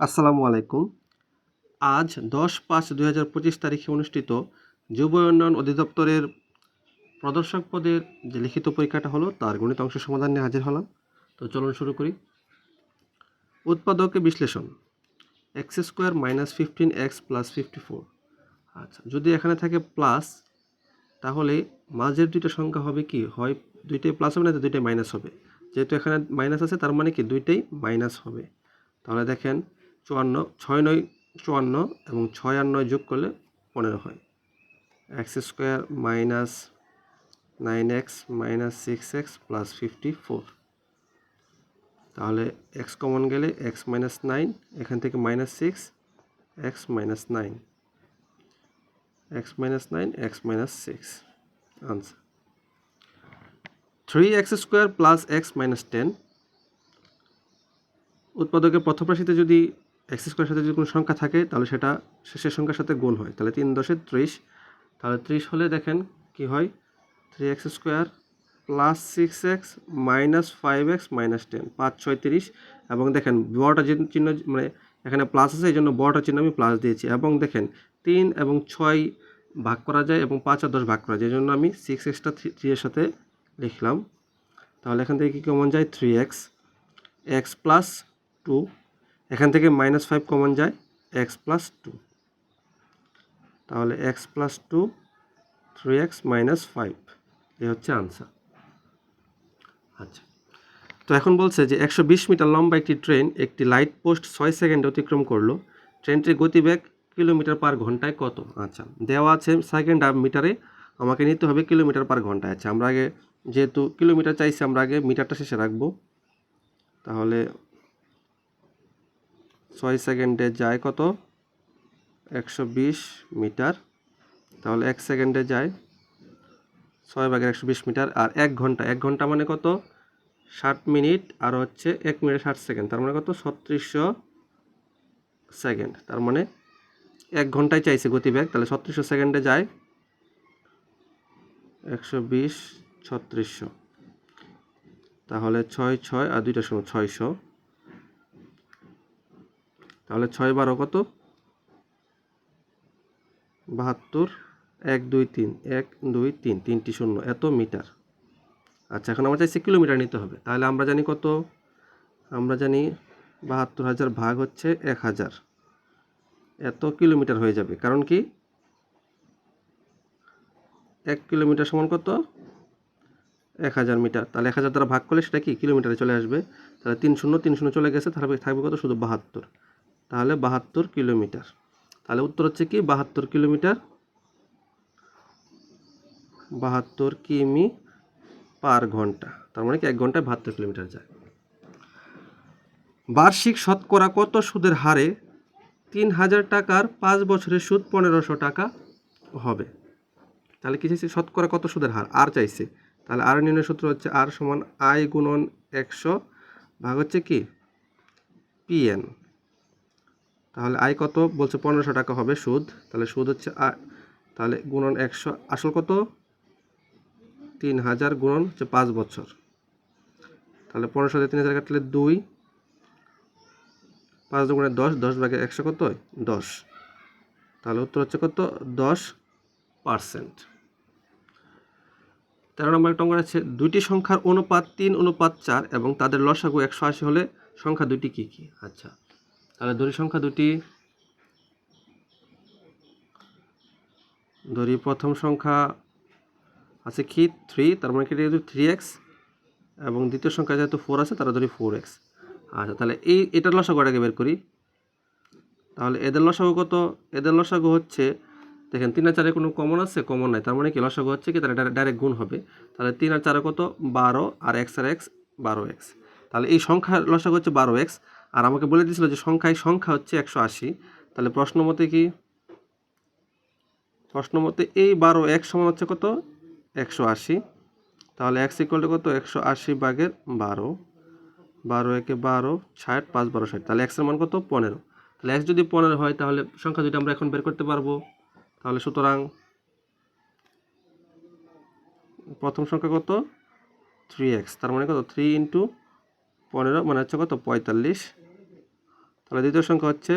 আসসালামু আলাইকুম। আজ দশ পাঁচ দুই হাজার পঁচিশ তারিখে অনুষ্ঠিত যুব উন্নয়ন অধিদপ্তরের প্রদর্শক পদের যে লিখিত পরীক্ষাটা হলো, তার গণিত অংশ সমাধান নিয়ে হাজির হলাম। তো চলুন শুরু করি। উৎপাদকে বিশ্লেষণ। X square minus fifteen x plus fifty four. আচ্ছা যদি এখানে থাকে প্লাস, তাহলে মাঝের দুইটা সংখ্যা হবে কি? হয় দুইটাই প্লাস হবে না, তো দুইটাই মাইনাস হবে। যেহেতু এখানে মাইনাস আছে, তার মানে কি? দুইটাই মাইনাস হবে। তাহলে দেখেন চুয়ান্ন, ছয় নয় চুয়ান্ন এবং ছয় আর নয় যোগ করলে পনেরো হয়। X square minus nine x minus six x plus fifty four. তাহলে এক্স কমন গেলে এক্স মাইনাস নাইন, এখান থেকে minus six, x minus nine. X minus nine, x minus six. Answer. Three x square plus x minus ten. উৎপাদকের প্রথম রাশিতে যদি x স্কোয়ারের সাথে যদি কোনো সংখ্যা থাকে, তাহলে সেটা শেষের সংখ্যার সাথে গুণ হয়। তাহলে তিন দশে ত্রিশ। তাহলে ত্রিশ হলে দেখেন কি হয়? Three x square plus six x minus five x minus ten পাঁচ, ছয়, তিরিশ। এবং দেখেন বড়টা যে চিহ্ন মানে এখানে প্লাস আছে এই জন্য বড়টা চিহ্ন আমি প্লাস দিয়েছি। এবং দেখেন তিন এবং ছয় ভাগ করা যায় এবং পাঁচ আর দশ ভাগ করা যায়। এই জন্য আমি সিক্স এক্সটা থ্রি এর সাথে লিখলাম। তাহলে এখান থেকে কী কমন যায়? Three x x plus two এখান থেকে মাইনাস ফাইভ কমন যায় এক্স প্লাস টু তাহলে x plus two three x minus five এ হচ্ছে আনসার আচ্ছা। তো এখন বলছে যে একশো বিশ মিটার লম্বা একটি ট্রেন একটি লাইট পোস্ট ছয় সেকেন্ডে অতিক্রম করল। ট্রেনটির গতিবেগ কিলোমিটার পার ঘন্টায় কত? আচ্ছা দেওয়া আছে সেকেন্ড আর মিটারে। আমাকে নিতে হবে কিলোমিটার পার ঘন্টায়। আচ্ছা আমরা আগে যেহেতু কিলোমিটার চাইছি, আমরা আগে মিটারটা শেষে রাখব। তাহলে ছয় সেকেন্ডে যায় কত? একশো বিশ মিটার। তাহলে এক সেকেন্ডে যায় ছয় ভাগের একশো বিশ মিটার আর এক ঘণ্টা। এক ঘণ্টা মানে কত? ষাট মিনিট আর হচ্ছে এক মিনিট ষাট সেকেন্ড। তার মানে কত? ছত্রিশশো সেকেন্ড। তার মানে এক ঘন্টায় চাইছে গতিবেগ। তাহলে ছত্রিশশো সেকেন্ডে যায় একশো বিশ, ছত্রিশশো। তাহলে ছয় ছয় আর দুইটা সময় ছয়শো। তাহলে ছয় বারো কত? বাহাত্তর, এক, দুই, তিন, এক, দুই, তিন, তিনটি শূন্য, এত মিটার। আচ্ছা এখন আমার চাইছে কিলোমিটার নিতে হবে। তাহলে আমরা জানি কত? আমরা জানি বাহাত্তর হাজার ভাগ হচ্ছে এক হাজার। এত কিলোমিটার হয়ে যাবে। কারণ কি? এক কিলোমিটার সমান কত? এক হাজার মিটার। তাহলে এক হাজার দ্বারা ভাগ করলে সেটা কি? কিলোমিটারে চলে আসবে। তাহলে তিন শূন্য তিন শূন্য চলে গেছে, তাহলে থাকবে কত? শুধু বাহাত্তর। তাহলে বাহাত্তর কিলোমিটার। তাহলে উত্তর হচ্ছে কি? বাহাত্তর কিলোমিটার। বাহাত্তর কিমি পার ঘণ্টা। তার মানে কি? এক ঘন্টায় বাহাত্তর কিলোমিটার যায়। বার্ষিক শতকরা কত সুদের হারে তিন হাজার টাকার পাঁচ বছরের সুদ পনেরোশো টাকা হবে? তাহলে কি চাইছে? শতকরা কত সুদের হার? আর চাইছে। তাহলে আর নির্ণয় সূত্র হচ্ছে আর সমান আই গুণন একশো ভাগ হচ্ছে কি? পিএন। তাহলে আয় কত? বলছে পনেরোশো টাকা হবে সুদ। তাহলে সুদ হচ্ছে তাহলে গুণন একশো, আসল কত? তিন হাজার গুণন হচ্ছে পাঁচ বছর। তাহলে পনেরোশো তিন হাজার কাটলে দুই, পাঁচ দুগুণে দশ দশ ভাগে একশো কত? দশ। তাহলে উত্তর হচ্ছে কত? দশ পার্সেন্ট। তেরো নম্বর একটা অঙ্ক আছে, দুইটি সংখ্যার অনুপাত তিন, অনুপাত চার এবং তাদের লসাগু একশো আশি হলে সংখ্যা দুইটি কী কী? আচ্ছা তাহলে ধরি সংখ্যা দুটি। ধরি প্রথম সংখ্যা আছে কি? থ্রি তার মানে কি যেহেতু থ্রি এক্স এবং দ্বিতীয় সংখ্যা যেহেতু ফোর আছে তারা ধরি ফোর এক্স আচ্ছা তাহলে এই, এটার লসাগু আগে বের করি। তাহলে এদের লসাগু কত? এদের লসাগু হচ্ছে, দেখেন তিন আর চারে কোনো কমন আছে কমন নাই। তার মানে কি? লসাগু হচ্ছে কি? তাহলে ডাইরেক্ট গুণ হবে। তাহলে তিন আর চারে কত? বারো, আর এক্স আর এক্স বারো এক্স তাহলে এই সংখ্যার লসাগু হচ্ছে বারো এক্স আর আমাকে বলে দিয়েছিল যে সংখ্যায় সংখ্যা হচ্ছে একশো আশি। তাহলে প্রশ্ন মতে কি? প্রশ্ন মতে এই বারো এক সমান হচ্ছে কত? একশো আশি। তাহলে এক্স ইকুয়াল কত? একশো আশি বাগের বারো। বারো একে বারো, ষাট, পাঁচ, বারো, ষাট। তাহলে এক্সের মান কত? পনেরো। তাহলে এক্স যদি পনেরো হয়, তাহলে সংখ্যা যদি আমরা এখন বের করতে পারব। তাহলে সুতরাং প্রথম সংখ্যা কত? থ্রি এক্স তার মানে কত? থ্রি ইন্টু পনেরো মানে হচ্ছে কত? পঁয়তাল্লিশ। তাহলে দ্বিতীয় সংখ্যা হচ্ছে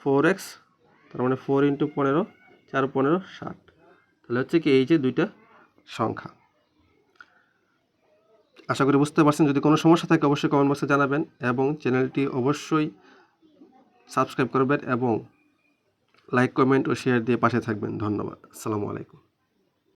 ফোর এক্স তার মানে ফোর ইন্টু পনেরো, চার পনেরো, ষাট। তাহলে হচ্ছে কি এই যে দুইটা সংখ্যা। আশা করি বুঝতে পারছেন, যদি কোনো সমস্যা থাকে অবশ্যই কমেন্ট বক্সে জানাবেন এবং চ্যানেলটি অবশ্যই সাবস্ক্রাইব করবেন এবং লাইক কমেন্ট ও শেয়ার দিয়ে পাশে থাকবেন। ধন্যবাদ। আসসালামু আলাইকুম।